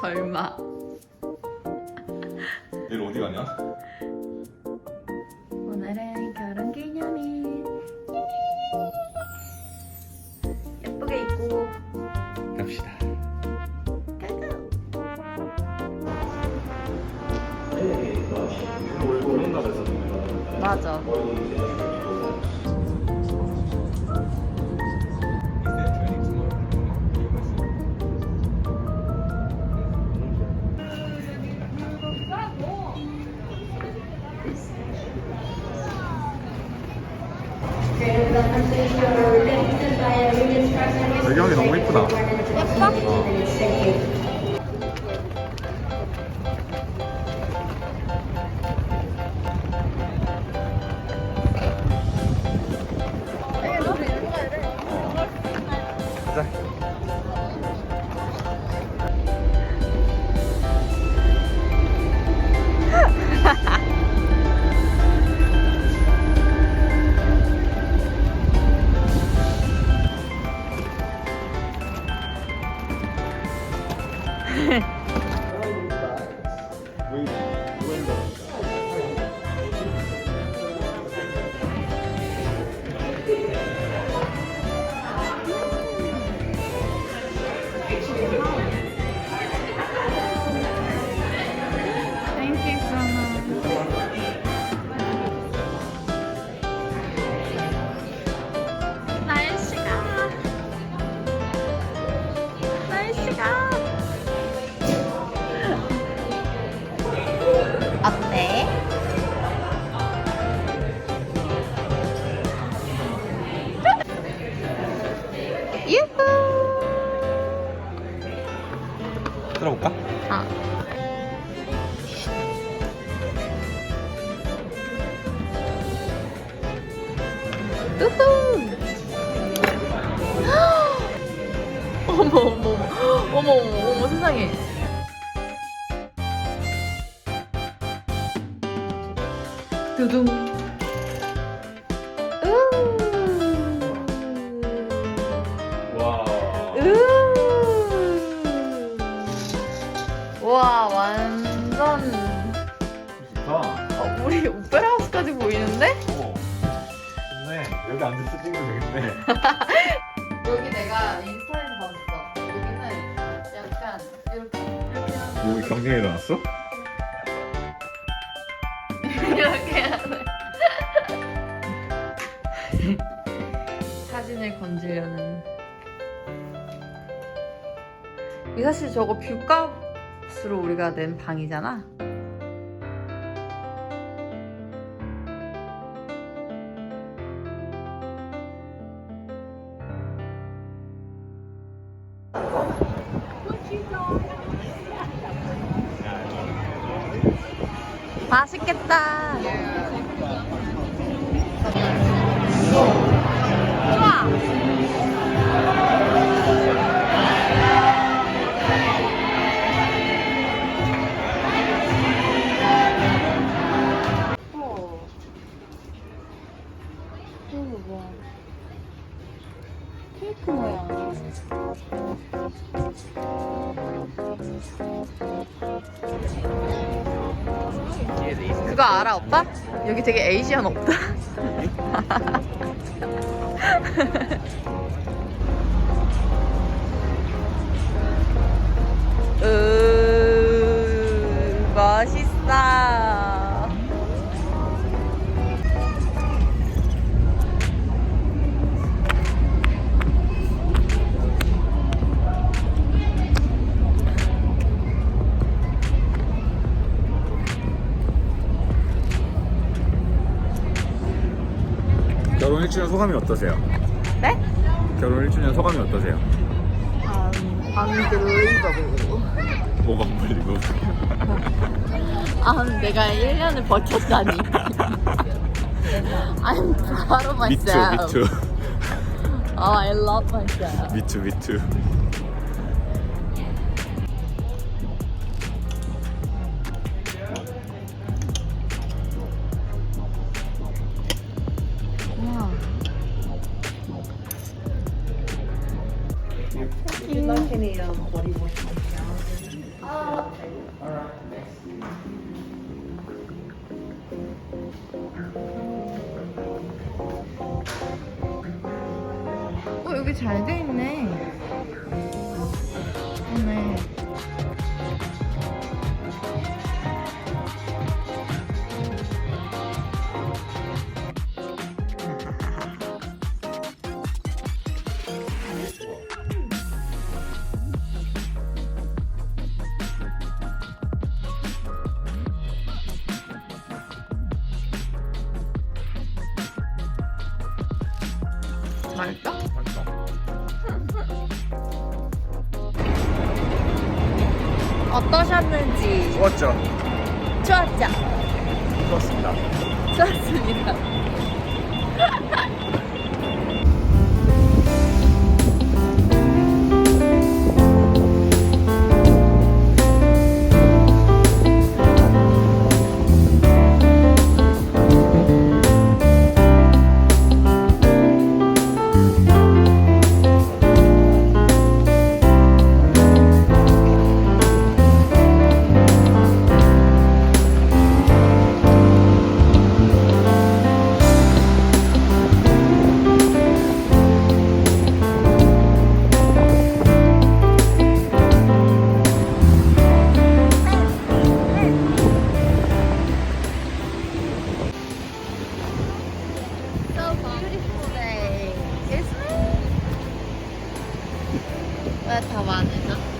설마. 내일 어디 가냐? 오늘은 결혼 기념일. 예쁘게 입고 갑시다. 가고. 맞아. 배경이 너무 이쁘다. 가자. 우후! 어머 어머 어머 어머 어머 세상에 두둥 우 와. 으. 와 완전 좋다. 어, 우리 오페라 하우스까지 보이는데? 여기 앉아서 찍으면 되겠네. 여기 내가 인스타에서 봤어. 여기는 약간 이렇게 이렇게 경쟁에 일어났어? 이렇게 돼. 사진을 건지려는. 이 사실 저거 뷰값으로 우리가 낸 방이잖아. 맛있겠다. 좋아. 어. 이거 뭐야? 케이크 모양. 그거 알아 오빠? 여기 되게 에이시안 없다. 결혼 1주년 소감이 어떠세요? 네? 결혼 1주년 소감이 어떠세요? Um, unbelievable. 뭐가 물리고. 아, 내가 1년을 버텼다니. I'm proud of 미투, myself. 미투. Oh, I love myself. 미투, 미투. 어 여기 잘돼 있네. 네. 맛있다? 어떠셨는지 좋았죠? 좋았죠? 좋았습니다. 좋았습니다. 왜다